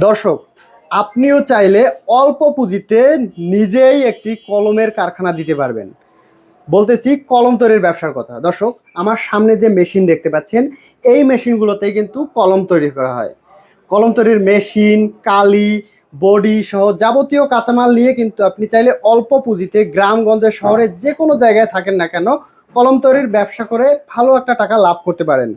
দর্শক, আপনিও চাইলে অল্প পুঁজিতে নিজেই একটি কলমের কারখানা দিতে পারবেন। বলতেছি কলম তৈরির ব্যবসার কথা। দর্শক, আমার সামনে যে মেশিন দেখতে পাচ্ছেন, এই মেশিনগুলোতেই কিন্তু কলম তৈরি করা হয়। কলম তৈরির মেশিন, কালি, বডি সহ যাবতীয় কাঁচামাল নিয়ে কিন্তু আপনি চাইলে অল্প পুঁজিতে গ্রামগঞ্জে শহরে যে কোনো জায়গায় থাকেন না কেন, কলম তৈরির ব্যবসা করে ভালো একটা টাকা লাভ করতে পারেন।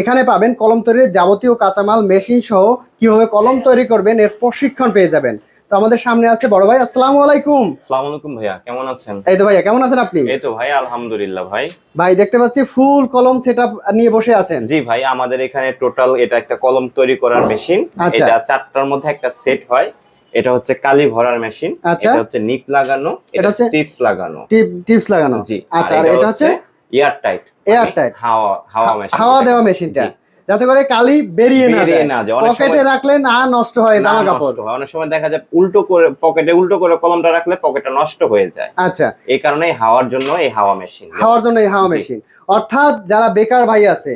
এখানে পাবেন কলম তৈরির যাবতীয় কাঁচামাল মেশিন সহ কীভাবে কলম তৈরি করবেন এর প্রশিক্ষণ পেয়ে যাবেন। তো আমাদের সামনে আছে বড় ভাই আসসালামু আলাইকুম। আসসালামু আলাইকুম ভাইয়া কেমন আছেন? এই তো ভাইয়া কেমন আছেন আপনি? এই তো ভাই আলহামদুলিল্লাহ ভাই। ভাই দেখতে পাচ্ছি ফুল কলম সেট নিয়ে বসে আছেন। জি ভাই আমাদের এখানে টোটাল এটা একটা কলম তৈরি করার মেশিন। আচ্ছা। এটা চারটার মধ্যে একটা সেট হয়। এটা হচ্ছে কালি ভরার মেশিন। আচ্ছা। এটা হচ্ছে নিপ লাগানো এটা হচ্ছে টিপস লাগানো। টিপ টিপস লাগানো। জি আচ্ছা আর এটা হচ্ছে এয়ার টাইট Air tight। হাওয়া হাওয়া মেশিন হাওয়া দেওয়া মেশিনটা যাতে করে কালি বেরিয়ে না যায়। না যায়। অনেক পকেটে রাখলে না নষ্ট হয় জামা কাপড় হয়। অনেক সময় দেখা যায় উল্টো করে পকেটে উল্টো করে কলমটা রাখলে পকেটটা নষ্ট হয়ে যায়। আচ্ছা। এই কারণে হাওয়ার জন্য এই হাওয়া মেশিন খাওয়ার জন্য এই হাওয়া মেশিন অর্থাৎ যারা বেকার ভাই আছে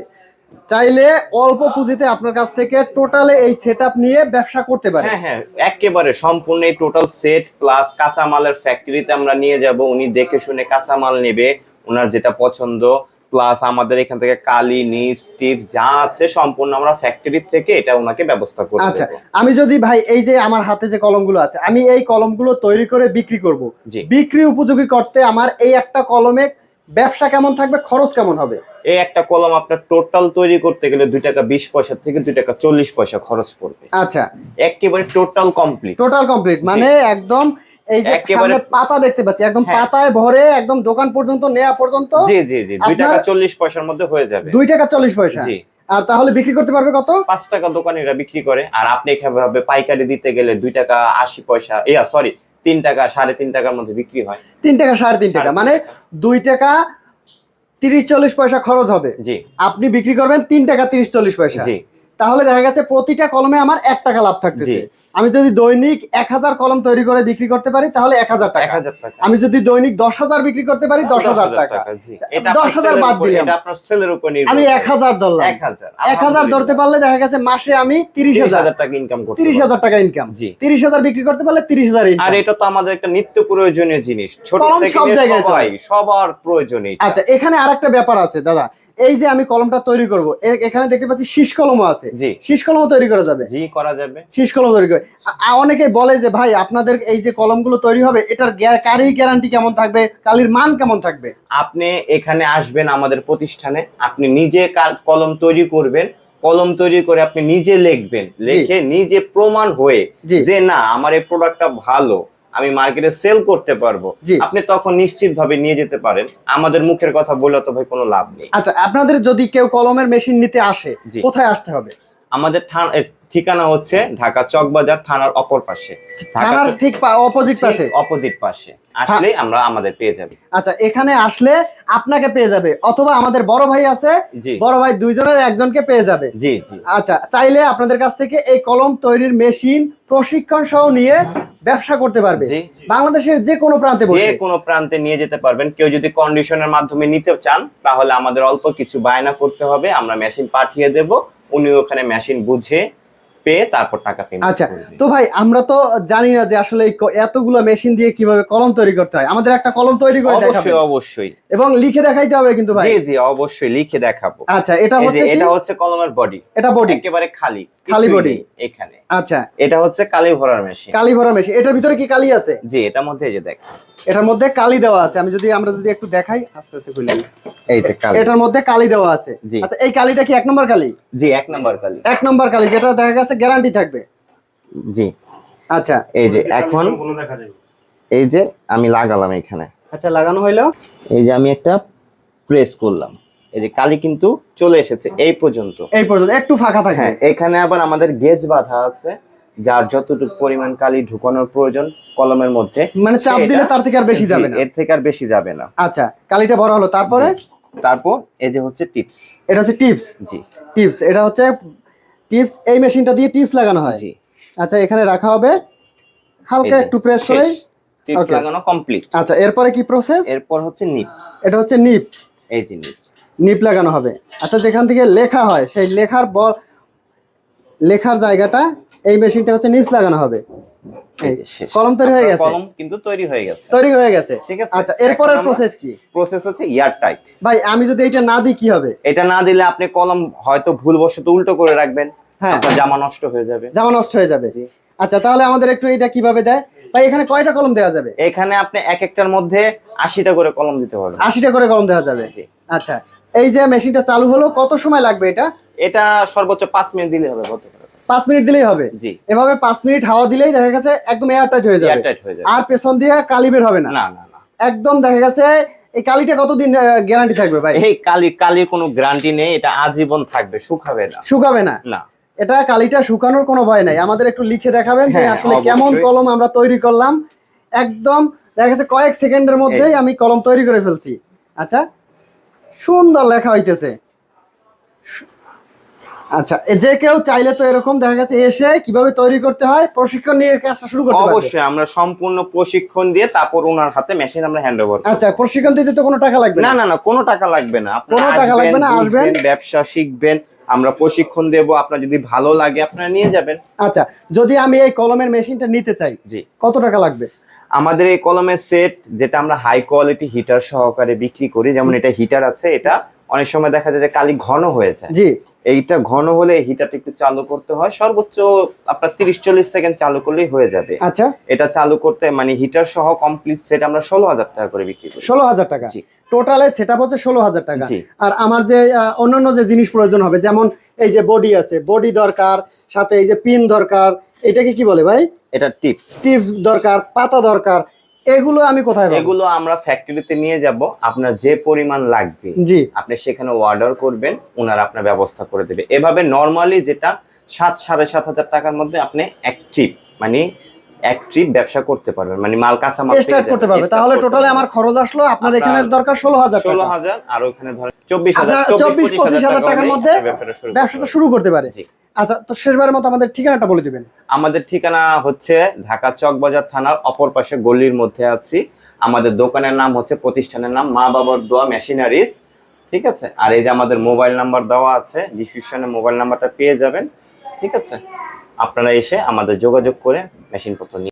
চাইলে অল্প পুঁজিতে আপনার কাছ থেকে টোটালে এই সেট নিয়ে ব্যবসা করতে পারে। হ্যাঁ হ্যাঁ একেবারে সম্পূর্ণ এই টোটাল সেট প্লাস কাঁচামালের ফ্যাক্টরিতে আমরা নিয়ে যাব। উনি দেখে শুনে কাঁচামাল নেবে। ওনার যেটা পছন্দ প্লাস আমাদের এখান থেকে কালি নিপস টিপস যা আছে সম্পূর্ণ আমরা ফ্যাক্টরি থেকে এটা ওনাকে ব্যবস্থা করে আচ্ছা আমি যদি ভাই এই যে আমার হাতে যে কলমগুলো আছে আমি এই কলমগুলো তৈরি করে বিক্রি করব। জি। বিক্রি উপযোগী করতে আমার এই একটা কলমে ব্যবসা কেমন থাকবে খরচ কেমন হবে? এই একটা কলম আপনার টোটাল তৈরি করতে গেলে দুই টাকা বিশ পয়সা থেকে দুই টাকা চল্লিশ পয়সা খরচ পড়বে। আচ্ছা। একেবারে টোটাল কমপ্লিট টোটাল কমপ্লিট মানে একদম এই যে সামনে পাতা দেখতে পাচ্ছি একদম হ্যাঁ। পাতায় ভরে একদম দোকান পর্যন্ত নেওয়া পর্যন্ত। জি জি জি টাকা চল্লিশ পয়সার মধ্যে হয়ে যাবে। টাকা চল্লিশ পয়সা। জি। আর তাহলে বিক্রি করতে পারবে কত? পাঁচ টাকা দোকানিরা বিক্রি করে আর আপনি এভাবে পাইকারি দিতে গেলে দুই টাকা আশি পয়সা ইয়া সরি তিন টাকা সাড়ে তিন টাকার মধ্যে বিক্রি হয়। তিন টাকা সাড়ে তিন টাকা মানে দুই টাকা তিরিশ চল্লিশ পয়সা খরচ হবে। জি। আপনি বিক্রি করবেন তিন টাকা তিরিশ চল্লিশ পয়সা। জি। তাহলে দেখা গেছে প্রতিটা কলমে আমার এক টাকা লাভ থাকতেছে। আমি যদি দৈনিক এক হাজার কলম তৈরি করে বিক্রি করতে পারি তাহলে এক হাজার টাকা। আমি যদি দৈনিক দশ হাজার বিক্রি করতে পারি দশ হাজার টাকা। দশ হাজার বাদ দিলাম। আমি এক হাজার ধরলাম। এক হাজার ধরতে পারলে দেখা গেছে মাসে আমি তিরিশ হাজার টাকা ইনকাম করতে তিরিশ হাজার টাকা ইনকাম তিরিশ হাজার বিক্রি করতে পারলে তিরিশ হাজার আর এটা তো আমাদের একটা নিত্য প্রয়োজনীয় জিনিস। ছোট সব জায়গায় সবার প্রয়োজন এটা। আচ্ছা এখানে আরেকটা ব্যাপার আছে দাদা। এই যে আমি কলমটা তৈরি করব এখানে দেখতে পাচ্ছি শীষ কলমও আছে। জি। শীষ কলমও তৈরি করা যাবে। জি করা যাবে। শীষ কলম তৈরি করে অনেকে বলে যে ভাই আপনাদের এই যে কলমগুলো তৈরি হবে এটার কারি গ্যারান্টি কেমন থাকবে? কালির মান কেমন থাকবে? আপনি এখানে আসবেন আমাদের প্রতিষ্ঠানে আপনি নিজে কাল- কলম তৈরি করবেন। কলম তৈরি করে আপনি নিজে লিখবেন। লিখে নিজে প্রমাণ হয়ে যে না আমার এই প্রোডাক্টটা ভালো। আমি মার্কেটে সেল করতে পারব। আপনি তখন নিশ্চিত ভাবে নিয়ে যেতে পারেন আমাদের মুখের কথা বললে তো ভাই কোনো লাভ নেই আচ্ছা আপনাদের যদি কেউ কলমের মেশিন নিতে আসে। কোথায় আসতে হবে আমাদের থানা ঠিকানা হচ্ছে ঢাকা চকবাজার থানার অপর পাশে। থানার ঠিক অপোজিট পাশে? অপোজিট পাশে। আসলেই আমরা আমাদের পেয়ে যাবে। আচ্ছা এখানে আসলে আপনাকে পেয়ে যাবে অথবা আমাদের বড় ভাই আছে বড় ভাই দুইজনের একজনকে পেয়ে যাবে। জি জি। আচ্ছা চাইলে আপনাদের কাছ থেকে এই কলম তৈরির মেশিন প্রশিক্ষণ সহ নিয়ে ব্যবসা করতে পারবে। বাংলাদেশের যে কোনো প্রান্তে যে কোনো প্রান্তে নিয়ে যেতে পারবেন। কেউ যদি কন্ডিশনের মাধ্যমে নিতে চান তাহলে আমাদের অল্প কিছু বায়না করতে হবে। আমরা মেশিন পাঠিয়ে দেব। উনি ওখানে মেশিন বুঝে পেয়ে তারপর টাকা পেমেন্ট আচ্ছা তো ভাই আমরা তো জানি না যে আসলে এতগুলো মেশিন দিয়ে কীভাবে কলম তৈরি করতে হয়। আমাদের একটা কলম তৈরি করে দেখাবেন। অবশ্যই অবশ্যই। এবং লিখে দেখাইতে হবে কিন্তু ভাই। জি জি অবশ্যই লিখে দেখাবো। আচ্ছা এটা হচ্ছে এটা হচ্ছে কলমের বডি এটা বডি একেবারে খালি খালি বডি এখানে। আচ্ছা। এটা হচ্ছে কালি ভরার মেশিন কালি ভরা মেশিন এটার ভিতরে কি কালি আছে? জি এটার মধ্যে এই যে দেখ এটার মধ্যে কালি দেওয়া আছে। আমি যদি আমরা যদি একটু দেখাই আস্তে আস্তে খুলে এই যে কালি। এটার মধ্যে কালি দেওয়া আছে। আচ্ছা এই কালিটা কি এক নম্বর কালি? জি এক নম্বর কালি। এক নম্বর কালি যেটা দেখা গেছে গ্যারান্টি থাকবে। জি। আচ্ছা। এই যে এখন এই যে আমি লাগালাম এখানে। আচ্ছা লাগানো হইল। এই যে আমি একটা প্রেস করলাম। এই যে কালি কিন্তু চলে এসেছে এই পর্যন্ত। এই পর্যন্ত একটু ফাঁকা থাকে হ্যাঁ এখানে আবার আমাদের গেজ বাঁধা আছে। যার যতটুকু পরিমাণ কালি ঢুকানোর প্রয়োজন কলমের মধ্যে মানে চাপ দিলে তার থেকে আর বেশি যাবে না। এর থেকে আর বেশি যাবে না। আচ্ছা কালিটা বড় হলো। তারপরে? তারপর এই যে হচ্ছে টিপস। এটা হচ্ছে টিপস? জি। টিপস এটা হচ্ছে টিপস এই মেশিনটা দিয়ে টিপস লাগানো হয়? জি। আচ্ছা এখানে রাখা হবে। হালকা একটু প্রেস করে। টিপস লাগানো কমপ্লিট আচ্ছা এরপরে কি প্রসেস এরপর হচ্ছে নিপ এটা হচ্ছে নিপ এই যে নিপ নিপ লাগানো হবে। আচ্ছা যেখান থেকে লেখা হয় সেই লেখার ব- লেখার জায়গাটা এই মেশিনটা হচ্ছে নিপস লাগানো হবে। কলম তৈরি হয়ে গেছে। কলম কিন্তু তৈরি হয়ে গেছে। তৈরি হয়ে গেছে। ঠিক আছে। আচ্ছা এরপরের প্রসেস কি? প্রসেস হচ্ছে ইয়ার টাইট। ভাই আমি যদি এটা না দিই কি হবে? এটা না দিলে আপনি কলম হয়তো ভুলবশত উল্টো করে রাখবেন। হ্যাঁ। আপনার জামা নষ্ট হয়ে যাবে। জামা নষ্ট হয়ে যাবে। জি। আচ্ছা তাহলে আমাদের একটু এটা কীভাবে দেয়? ভাই এখানে কয়টা কলম দেওয়া যাবে? এখানে আপনি এক একটার মধ্যে আশিটা করে কলম দিতে পারবেন। আশিটা করে কলম দেওয়া যাবে। জি। আচ্ছা এই যে মেশিনটা চালু হলো কত সময় লাগবে এটা? এটা সর্বোচ্চ পাঁচ মিনিট দিলে হবে বলতে পারবেন পাঁচ মিনিট দিলেই হবে? জি। এভাবে পাঁচ মিনিট হাওয়া দিলেই দেখা গেছে একদম হয়ে যাবে। টাইট হয়ে যাবে। আর পেছন দিয়ে কালি বের হবে না। না না একদম দেখা গেছে এই কালিটা কতদিন গ্যারান্টি থাকবে ভাই? এই কালি কালির কোনো গ্যারান্টি নেই এটা আজীবন থাকবে শুকাবে না। শুকাবে না? না। এটা কালিটা শুকানোর কোনো ভয় নাই। আমাদের একটু লিখে দেখাবেন যে হ্যাঁ, আসলে কেমন কলম আমরা তৈরি করলাম। একদম দেখা গেছে কয়েক সেকেন্ডের মধ্যেই আমি কলম তৈরি করে ফেলছি। আচ্ছা সুন্দর লেখা হইতেছে। আচ্ছা যে কেউ চাইলে তো এরকম দেখা গেছে এসে কীভাবে তৈরি করতে হয় প্রশিক্ষণ নিয়ে কাজটা শুরু করতে পারবে? অবশ্যই আমরা সম্পূর্ণ প্রশিক্ষণ দিয়ে তারপর ওনার হাতে মেশিন আমরা হ্যান্ড ওভার আচ্ছা প্রশিক্ষণ দিতে তো কোনো টাকা লাগবে না না? না কোনো টাকা লাগবে না। কোনো টাকা লাগবে না, আসবেন। ব্যবসা শিখবেন আমরা প্রশিক্ষণ দেব আপনার যদি ভালো লাগে আপনারা নিয়ে যাবেন। আচ্ছা যদি আমি এই কলমের মেশিনটা নিতে চাই জি। কত টাকা লাগবে? আমাদের এই কলমের সেট যেটা আমরা হাই কোয়ালিটি হিটার সহকারে বিক্রি করি যেমন এটা হিটার আছে এটা অনেক সময় দেখা যায় যে কালি ঘন হয়ে যায়। জি। এইটা ঘন হলে হিটারটা একটু চালু করতে হয়। সর্বোচ্চ আপনার তিরিশ চল্লিশ সেকেন্ড চালু করলেই হয়ে যাবে। আচ্ছা। এটা চালু করতে মানে হিটার সহ কমপ্লিট সেট আমরা ষোলো হাজার টাকা করে বিক্রি করি। ষোলো হাজার টাকা। টোটালে সেট আপ হচ্ছে ষোলো হাজার টাকা। আর আমার যে অন্যান্য যে জিনিস প্রয়োজন হবে যেমন এই যে বডি আছে বডি দরকার সাথে এই যে পিন দরকার এটাকে কি বলে ভাই? এটা টিপস টিপস দরকার পাতা দরকার এগুলো আমি কোথায় এগুলো আমরা ফ্যাক্টরিতে নিয়ে যাব। আপনার যে পরিমাণ লাগবে জি। আপনি সেখানে অর্ডার করবেন ওনারা আপনার ব্যবস্থা করে দেবে। এভাবে নর্মালি যেটা সাত সাড়ে সাত হাজার টাকার মধ্যে আপনি এক ট্রিপ মানে এক ট্রিপ ব্যবসা করতে পারবেন। মানে মাল কাঁচা মাল স্টার্ট করতে পারবে। তাহলে টোটালে আমার খরচ আসলো আপনার এখানে দরকার ষোলো হাজার ষোলো টাকা। হাজার আর ওখানে ধরেন চব্বিশ হাজার 24, পঁচিশ হাজার টাকার টাকার মধ্যে মধ্যে ব্যবসাটা শুরু করতে পারে। জি। আচ্ছা তো শেষবারের মতো আমাদের ঠিকানাটা বলে দিবেন। আমাদের ঠিকানা হচ্ছে ঢাকা চকবাজার থানার অপর পাশে গলির মধ্যে আছি। আমাদের দোকানের নাম হচ্ছে প্রতিষ্ঠানের নাম মা বাবার দোয়া মেশিনারিজ, ঠিক আছে? আর এই যে আমাদের মোবাইল নাম্বার দেওয়া আছে, ডিসক্রিপশনে মোবাইল নাম্বারটা পেয়ে যাবেন, ঠিক আছে? আপনারা এসে আমাদের যোগাযোগ করে মেশিনপত্র নিয়ে